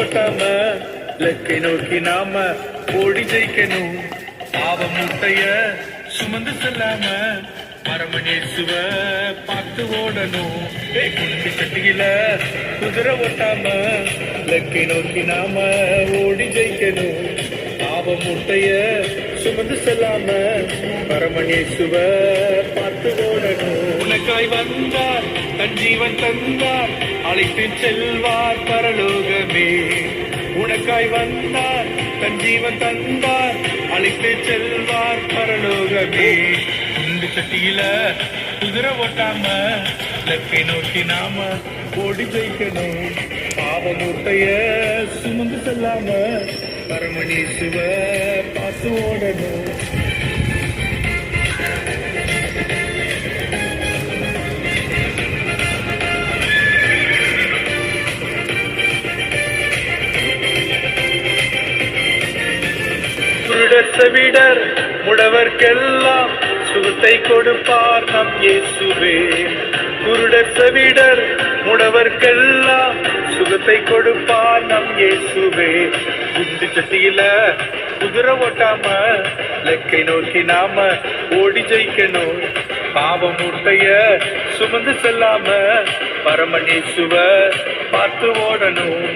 ஓட்டாம லக்கை நோக்கி நாம ஓடி ஜெயிக்கணும். பாவம் முட்டைய சுமந்து செல்லாம மரமணேசுவ பார்த்து ஓடணும். குண்டு சட்டியில குதிரை ஓட்டாம லக்கை நோக்கி நாம ஓடி ஜெயிக்கணும். பாவம் முட்டைய சுமந்து செல்லாம பரமணேசுவ பார்த்து உனக்காய் வந்தார் தன் ஜீவன் தந்தார் அழைத்து செல்வார் பரலோகமே. உனக்காய் வந்தார் தன் ஜீவன் தந்தார் அழைத்து செல்வார் பரலோகமே. குண்டு சட்டியில குதிரை ஓட்டாம லக்கை நோக்கி நாம ஓடி ஜெயிக்கணும். பாவ மூட்டைய சுமந்து செல்லாம பரமணி சிவ பார்த்து ஓடணும். செவிடர் முடவர்க்கெல்லாம் சுகத்தை கொடுப்பார் நம் இயேசுவே. குருடர் செவிடர் முடவர்க்கெல்லாம் சுகத்தை கொடுப்பார் நம் இயேசுவே. குண்டு சட்டியில குதிரை ஓட்டாம லெக்கை நோக்கி நாம ஓடி ஜெயிக்கணும். பாவம் மூட்டைய சுமந்து செல்லாம பரமணேசுவ பார்த்து ஓடணும்.